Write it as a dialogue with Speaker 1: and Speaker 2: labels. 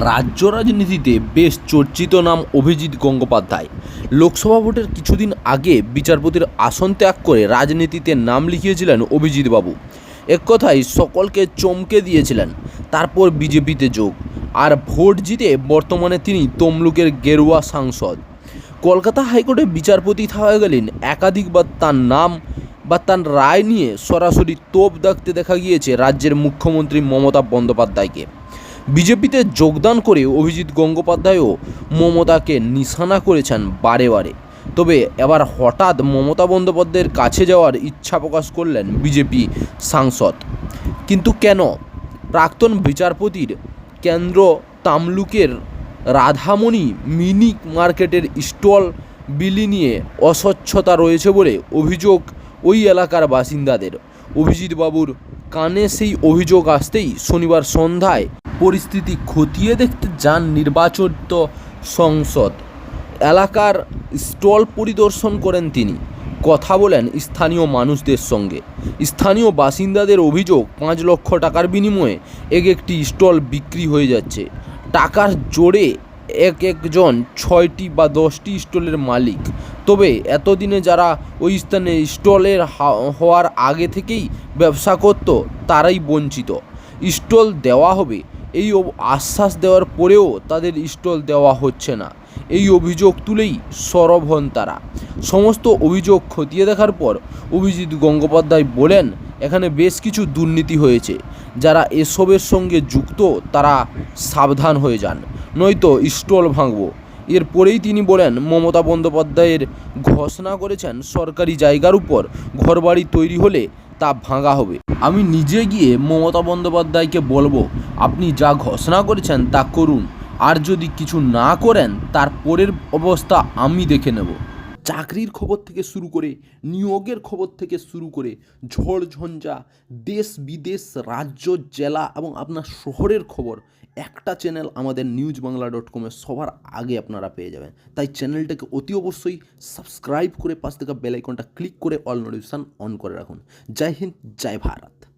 Speaker 1: রাজ্য রাজনীতিতে বেশ চর্চিত নাম অভিজিৎ গঙ্গোপাধ্যায়। লোকসভা ভোটের কিছুদিন আগে বিচারপতির আসন ত্যাগ করে রাজনীতিতে নাম লিখিয়েছিলেন অভিজিৎ বাবু এক কথায় সকলকে চমকে দিয়েছিলেন। তারপর বিজেপিতে যোগ। আর ভোট জিতে বর্তমানে তিনি তমলুকের গেরুয়া সাংসদ। কলকাতা হাইকোর্টে বিচারপতি থাকাকালীন একাধিকবার তার নাম বা তার রায় নিয়ে সরাসরি তোপ দাগতে দেখা গিয়েছে রাজ্যের মুখ্যমন্ত্রী মমতা বন্দ্যোপাধ্যায়কে। বিজেপিতে যোগদান করে অভিজিৎ গঙ্গোপাধ্যায়ও মমতাকে নিশানা করেছেন বারে বারে। তবে এবার হঠাৎ মমতা বন্দ্যোপাধ্যায়ের কাছে যাওয়ার ইচ্ছা প্রকাশ করলেন বিজেপি সাংসদ। কিন্তু কেন? প্রাক্তন বিচারপতির কেন্দ্র তামলুকের রাধামণি মিনি মার্কেটের স্টল, বিলি নিয়ে অস্বচ্ছতা রয়েছে বলে অভিযোগ ওই এলাকার বাসিন্দাদের। অভিজিৎ বাবুর কানে সেই অভিযোগ আসতেই শনিবার সন্ধ্যায় পরিস্থিতি খতিয়ে দেখতে যান নির্বাচিত সংসদ। এলাকার স্টল পরিদর্শন করেন তিনি। কথা বলেন স্থানীয় মানুষদের সঙ্গে। স্থানীয় বাসিন্দাদের অভিযোগ, পাঁচ লক্ষ টাকার বিনিময়ে এক একটি স্টল বিক্রি হয়ে যাচ্ছে। টাকার জোরে এক একজন ছয়টি বা দশটি স্টলের মালিক। তবে এতদিনে যারা ওই স্থানে স্টলের হওয়ার আগে থেকেই ব্যবসা করত, তারাই বঞ্চিত। স্টল দেওয়া হবে এই আশ্বাস দেওয়ার পরেও তাদের স্টল দেওয়া হচ্ছে না। এই অভিযোগ তুলেই সরব হন তারা। সমস্ত অভিযোগ খতিয়ে দেখার পর অভিজিৎ গঙ্গোপাধ্যায় বলেন, এখানে বেশ কিছু দুর্নীতি হয়েছে। যারা এসবের সঙ্গে যুক্ত, তারা সাবধান হয়ে যান, নয়তো স্টল ভাঙব। এরপরেই তিনি বলেন, মমতা বন্দ্যোপাধ্যায়ের ঘোষণা করেছেন সরকারি জায়গার উপর ঘরবাড়ি তৈরি হলে তা ভাঙা হবে। আমি নিজে গিয়ে মমতা বন্দ্যোপাধ্যায়কে বলব আপনি যা ঘোষণা করেছেন তা করুন। আর যদি কিছু না করেন, তার পরের অবস্থা আমি দেখে নেব। চাকরির খবর থেকে শুরু করে, নিয়োগের খবর থেকে শুরু করে, ঝড় ঝঞ্ঝা, দেশ বিদেশ, রাজ্য, জেলা এবং আপনার শহরের খবর, একটা চ্যানেল আমাদের নিউজ বাংলা ডট কমে সবার আগে আপনারা পেয়ে যাবেন। তাই চ্যানেলটাকে অতি অবশ্যই সাবস্ক্রাইব করে পাশ থেকে বেলাইকনটা ক্লিক করে অল নোটিফিকেশান অন করে রাখুন। জয় হিন্দ, জয় ভারত।